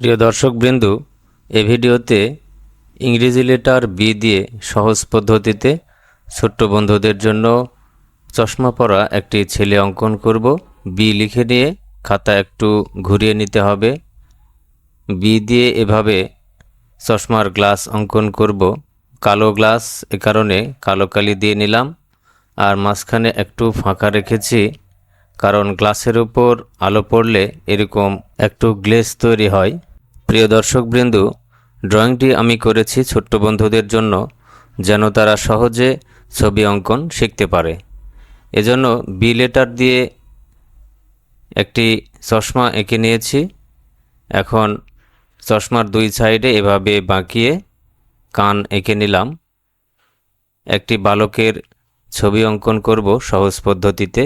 প্রিয় দর্শকবৃন্দু, এ ভিডিওতে ইংরেজি লেটার বি দিয়ে সহজ পদ্ধতিতে ছোট্ট বন্ধুদের জন্য চশমা পরা একটি ছেলে অঙ্কন করব। বি লিখে নিয়ে খাতা একটু ঘুরিয়ে নিতে হবে। বি দিয়ে এভাবে চশমার গ্লাস অঙ্কন করব। কালো গ্লাস এ কারণে কালো কালি দিয়ে নিলাম। আর মাঝখানে একটু ফাঁকা রেখেছি, কারণ গ্লাসের উপর আলো পড়লে এরকম একটু গ্লেজ তৈরি হয়। প্রিয় দর্শকবৃন্দু, ড্রয়িংটি আমি করেছি ছোট্ট বন্ধুদের জন্য যেন তারা সহজে ছবি অঙ্কন শিখতে পারে। এজন্য বি লেটার দিয়ে একটি চশমা এঁকে নিয়েছি। এখন চশমার দুই সাইডে এভাবে বাঁকিয়ে কান এঁকে নিলাম। একটি বালকের ছবি অঙ্কন করব সহজ পদ্ধতিতে।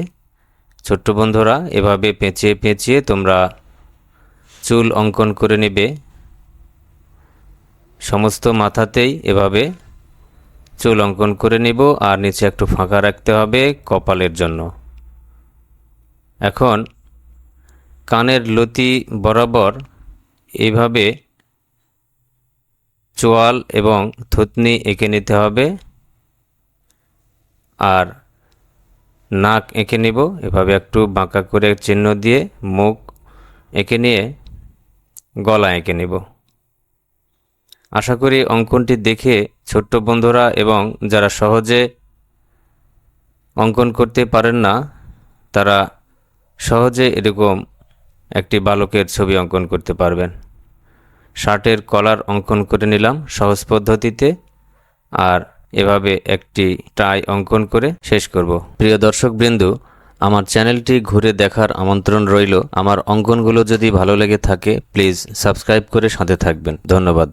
ছোট্ট বন্ধুরা, এভাবে পেঁচিয়ে পেঁচিয়ে তোমরা চুল অঙ্কন করে নেবে। সমস্ত মাথাতেই এভাবে চুল অঙ্কন করে নিব আর নিচে একটু ফাঁকা রাখতে হবে কপালের জন্য। এখন কানের লতি বরাবর এইভাবে চোয়াল এবং থুতনি এঁকে নিতে হবে আর নাক এঁকে নিব। এভাবে একটু বাঁকা করে চিহ্ন দিয়ে মুখ এঁকে নিয়ে গলা এঁকে নেব। আশা করি অঙ্কনটি দেখে ছোট্ট বন্ধুরা এবং যারা সহজে অঙ্কন করতে পারেন না, তারা সহজে এরকম একটি বালকের ছবি অঙ্কন করতে পারবেন। শার্টের কলার অঙ্কন করে নিলাম সহজ পদ্ধতিতে আর এভাবে একটি টাই অঙ্কন করে শেষ করব। প্রিয় দর্শকবৃন্দু আমার চ্যানেলটি ঘুরে দেখার আমন্ত্রণ রইল। আমার অঙ্কনগুলো যদি ভালো লেগে থাকে প্লিজ সাবস্ক্রাইব করে সাথে থাকবেন। ধন্যবাদ।